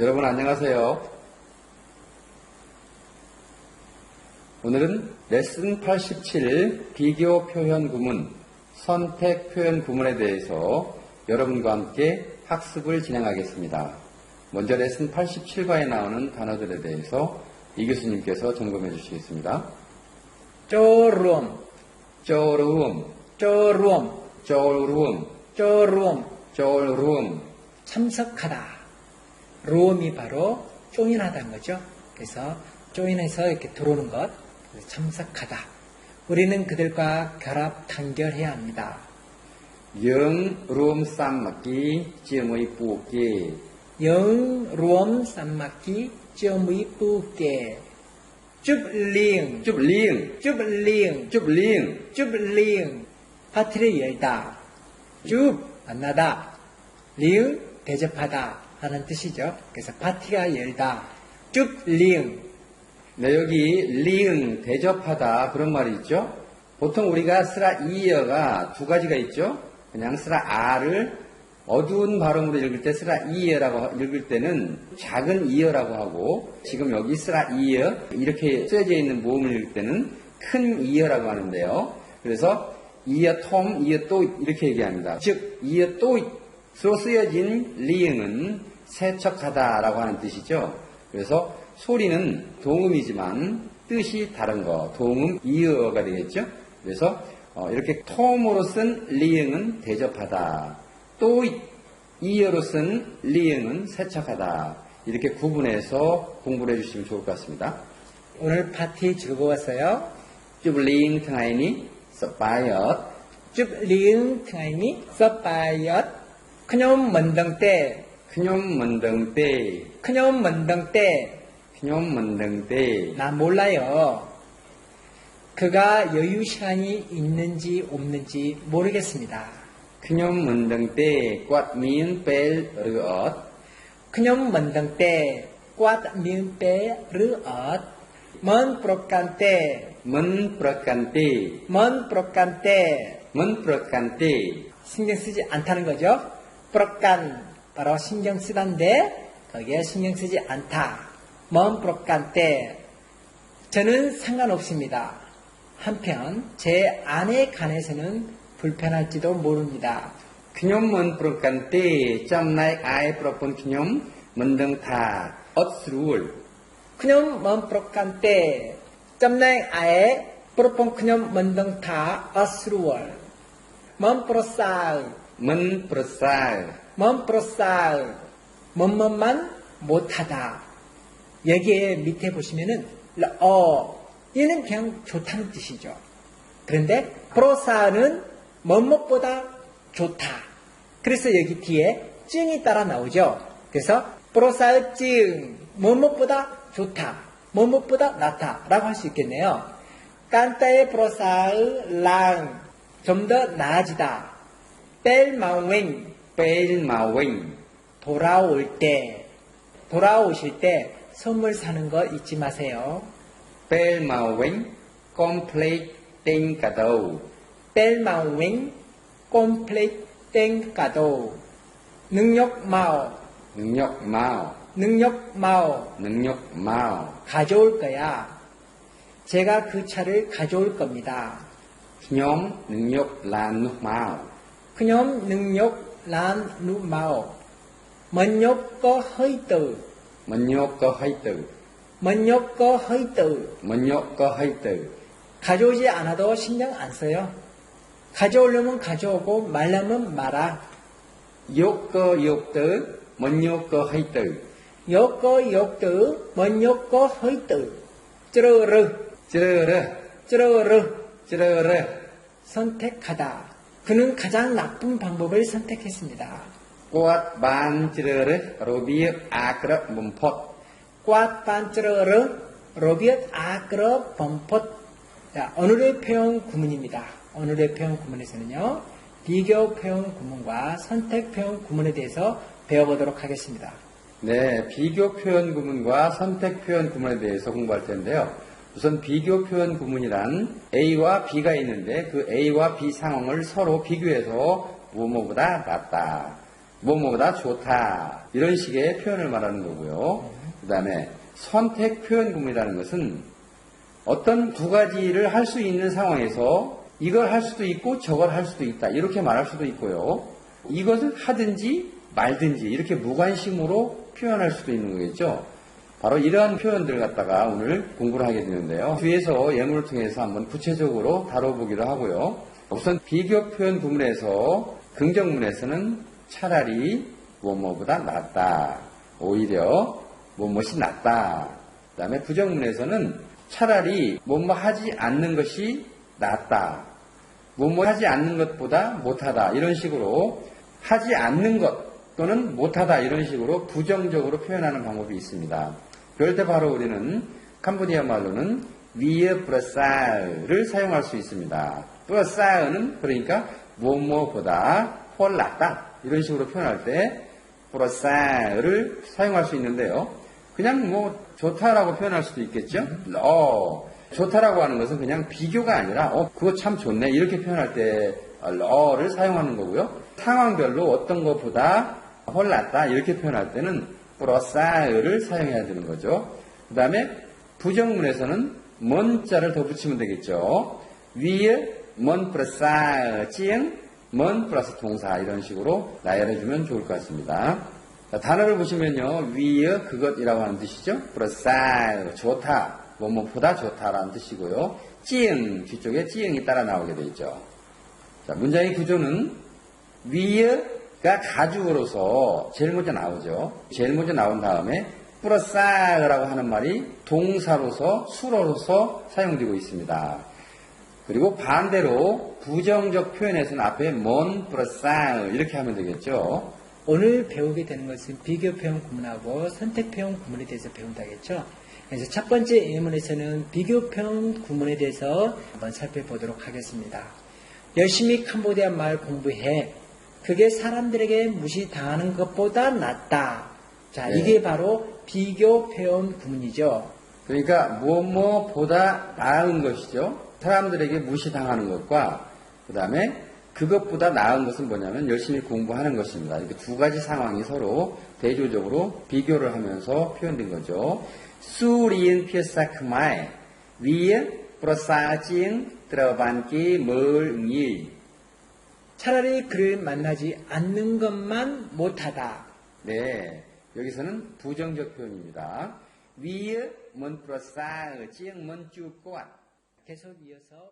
여러분 안녕하세요. 오늘은 레슨 87 비교 표현 구문, 선택 표현 구문에 대해서 여러분과 함께 학습을 진행하겠습니다. 먼저 레슨 87과에 나오는 단어들에 대해서 이 교수님께서 점검해 주시겠습니다. 쪼룸, 쪼룸, 쪼룸, 쪼룸, 쪼룸, 쪼룸, 참석하다. 룸이 바로 조인하다는 거죠. 그래서 조인해서 이렇게 들어오는 것, 참석하다. 우리는 그들과 결합 단결해야 합니다. 영, 룸, 쌈막기, 찌무이, 뿌기. 영, 룸, 쌈맞기, 쩌무이 뿌게. 쭈블링, 쭈블링, 쭈블링, 쭈블링. 쭈블링. 파티를 열다. 쭈, 만나다. 링, 대접하다. 하는 뜻이죠. 그래서 파티가 열다. 쭈블링. 네, 여기 리응, 대접하다 그런 말이 있죠. 보통 우리가 스라 이어가 두 가지가 있죠. 그냥 스라 아를 어두운 발음으로 읽을 때 스라 이어라고 읽을 때는 작은 이어라고 하고 지금 여기 스라 이어 이렇게 쓰여져 있는 모음을 읽을 때는 큰 이어라고 하는데요. 그래서 이어 톰, 이어 또 이렇게 얘기합니다. 즉 이어 또로 쓰여진 리응은 세척하다라고 하는 뜻이죠. 그래서 소리는 동음이지만 뜻이 다른 거, 동음 이어가 되겠죠. 그래서 어, 이렇게 톰으로 쓴 리응은 대접하다. 또 이어로 쓴 리응은 세척하다. 이렇게 구분해서 공부를 해주시면 좋을 것 같습니다. 오늘 파티 즐거웠어요. 쭈블링 탕아이니 서바이엇 쭈블링 등하이니 서바이엇. 그녀 먼덩 때, 그뇽 먼덩 때 그녀 먼덩 때. 그뇽 먼덩 때나 몰라요. 그가 여유 시간이 있는지 없는지 모르겠습니다. 그뇽 먼덩 때 꽈미은 뺄 르엇 그녀 먼덩 때, 꽈 미은 빼, 르엇. 먼 프로칸 때, 먼 프라칸 때먼 프로칸 때. 먼 프라칸 때 신경 쓰지 않다는 거죠. 프로칸, 바로 신경 쓰단데, 거기에 신경 쓰지 않다. 먼 프로칸 때. 저는 상관없습니다. 한편, 제 아내 간에서는 불편할지도 모릅니다. 그뇽 먼때 짬나이 아이 프로폰 그뇽 먼덩 타 엇스루울 그냥 먼 프로칸 때, 짬나이 아에, 프로폰 그냥 먼덩 다, 어스루월. 먼 프로살, 먼 프라살 먼 프로살, 먼먼만 못하다. 여기에 밑에 보시면은, 어, 얘는 그냥 좋다는 뜻이죠. 그런데, 프로살은 먼뭇보다 좋다. 그래서 여기 뒤에 증이 따라 나오죠. 그래서, 프로살 증, 뭐뭇보다 좋다. 뭐뭇보다 낫다. 라고 할 수 있겠네요. 깐따의 프로살 랑, 좀 더 나아지다. 뺄마웽, 뺄 마웽 돌아올 때, 돌아오실 때 선물 사는 거 잊지 마세요. 뺄 마웽 컴플레이트 땡 가도 땡가도, 능력 마오, 능력 마오. 능력 마오, 능력 마오. 가져올 거야. 제가 그 차를 가져올 겁니다. 그뇽 능력 란누 마오. 그놈 능력 란 누마오, 먼욕 거 허이뜨, 먼욕 거 하이뜨 먼욕 거 허이뜨, 먼욕 거 하이뜨 가져오지 않아도 신경 안 써요. 가져오려면 가져오고 말려면 말아. 욕거 욕뜨 먼욕 거 하이뜨 욕거 욕뜨, 먼욕 거 허이뜨, 찌르르, 찌르르 찌르르, 찌르르 선택하다. 그는 가장 나쁜 방법을 선택했습니다. 꽃반 찌르르 로비읍 아그럽 문폭 꽈 반찌르르, 로비엇 아그러 범폿. 자, 오늘의 표현 구문입니다. 오늘의 표현 구문에서는요, 비교 표현 구문과 선택 표현 구문에 대해서 배워보도록 하겠습니다. 네, 비교 표현 구문과 선택 표현 구문에 대해서 공부할 텐데요. 우선 비교 표현 구문이란 A와 B가 있는데 그 A와 B 상황을 서로 비교해서 무엇보다 낫다. 뭐뭐보다 좋다. 이런 식의 표현을 말하는 거고요. 그 다음에 선택 표현 구문이라는 것은 어떤 두 가지를 할 수 있는 상황에서 이걸 할 수도 있고 저걸 할 수도 있다. 이렇게 말할 수도 있고요. 이것을 하든지 말든지 이렇게 무관심으로 표현할 수도 있는 거겠죠. 바로 이러한 표현들 갖다가 오늘 공부를 하게 되는데요. 뒤에서 예문을 통해서 한번 구체적으로 다뤄보기로 하고요. 우선 비교 표현 구문에서 긍정문에서는 차라리 뭐뭐보다 낫다. 오히려 뭐뭇이 낫다. 그 다음에 부정문에서는 차라리 뭐뭐 하지 않는 것이 낫다. 뭐뭐 하지 않는 것보다 못하다. 이런 식으로 하지 않는 것 또는 못하다. 이런 식으로 부정적으로 표현하는 방법이 있습니다. 그럴 때 바로 우리는 캄보디아 말로는 위에 브라살을 사용할 수 있습니다. 브라살은 그러니까 훨 낫다. 이런 식으로 표현할 때 브라살을 사용할 수 있는데요. 그냥 뭐 좋다라고 표현할 수도 있겠죠. 어, 좋다라고 하는 것은 그냥 비교가 아니라 어 그거 참 좋네 이렇게 표현할 때 러를 사용하는 거고요. 상황별로 어떤 것보다 훨 낫다 이렇게 표현할 때는 브러사를 사용해야 되는 거죠. 그 다음에 부정문에서는 먼 자를 더 붙이면 되겠죠. 위에 먼 플러스 찌응 먼 플러스 동사 이런 식으로 나열해주면 좋을 것 같습니다. 자, 단어를 보시면요. 위에 그것이라고 하는 뜻이죠. 플러스 좋다 뭐뭐보다 좋다라는 뜻이고요. 찌응 뒤쪽에 찌응이 따라 나오게 되죠. 자, 문장의 구조는 위에 가 가죽으로서 제일 먼저 나오죠. 제일 먼저 나온 다음에 뿌러싸라고 하는 말이 동사로서 수로로서 사용되고 있습니다. 그리고 반대로 부정적 표현에서는 앞에 먼 뿌러싸 이렇게 하면 되겠죠. 오늘 배우게 되는 것은 비교 표현 구문하고 선택 표현 구문에 대해서 배운다겠죠. 그래서 첫 번째 예문에서는 비교 표현 구문에 대해서 한번 살펴보도록 하겠습니다. 열심히 캄보디아 말 공부해. 그게 사람들에게 무시당하는 것보다 낫다. 자, 네. 이게 바로 비교 표현 구문이죠. 그러니까 뭐뭐보다 나은 것이죠. 사람들에게 무시당하는 것과 그 다음에 그것보다 나은 것은 뭐냐면 열심히 공부하는 것입니다. 이렇게 두 가지 상황이 서로 대조적으로 비교를 하면서 표현된 거죠. 수리인 피사크마에 위에 프로사징 들어반기 멀응이 차라리 그를 만나지 않는 것만 못하다. 네 여기서는 부정적 표현입니다. 위에 먼 프로사징 먼 쭈꼬아 계속 이어서